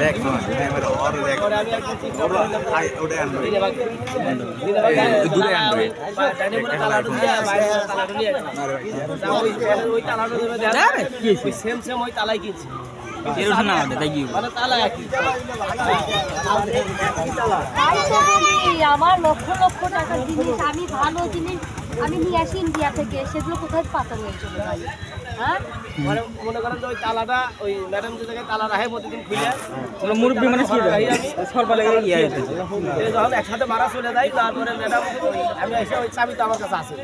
দেখ না দেখ ওটা আনবে দূরে আনবে সেম সেম ওই তালাই কিনছি এরকম না আমাদের তাই কি আমার লক্ষ লক্ষ টাকার জিনিস আমি ভালো জিনিস আমি নিয়ে আসি ইন্ডিয়া থেকে সেগুলো কোথায় পাতা হয়ে চলে যায় হ্যাঁ মানে মনে করেন যে ওই তালাটা ওই ম্যাডাম যে জায়গায় তালা রাখে প্রতিদিন খুলে মুরব্বী মানে কি রাখি আমি সরবা লেগে ইয়ে যখন একসাথে মারা চলে যায় তারপরে ম্যাডাম আমি এসে ওই চাবি তো আমার কাছে আছে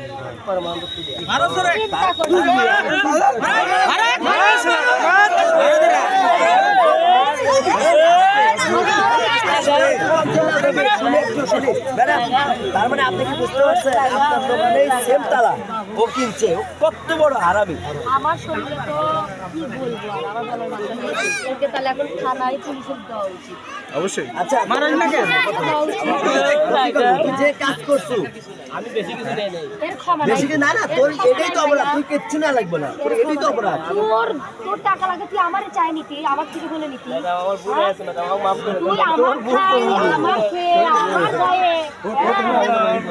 তার মানে আপনি কি বুঝতে পারছেন আপনার দোকানে সেম তালা ও কিনছে ও কত বড় হারামি। আমার শরীরে তো কি বলব আর আমার ভালো লাগছে না। ওকে তাহলে এখন থানায় পুলিশের দেওয়া উচিত। অবশ্যই। আচ্ছা মারেন না কেন? দেওয়া উচিত। তুই যে কাজ করছ? আমি বেশি কিছু নেই নেই। এর ক্ষমা নাই। বেশি কি না না তোর এটাই তো অপরাধ তুই কিচ্ছু না লাগবে না। তোর এটাই তো অপরাধ। তোর তোর টাকা লাগে তুই আমারে চাই নিতি আমার থেকে বলে নিতি। ম্যাডাম আমার ভুল হয়েছে ম্যাডাম আমাকে মাফ করে তুই আমার খাই আমার খেয়ে আমার গায়ে। ঘরের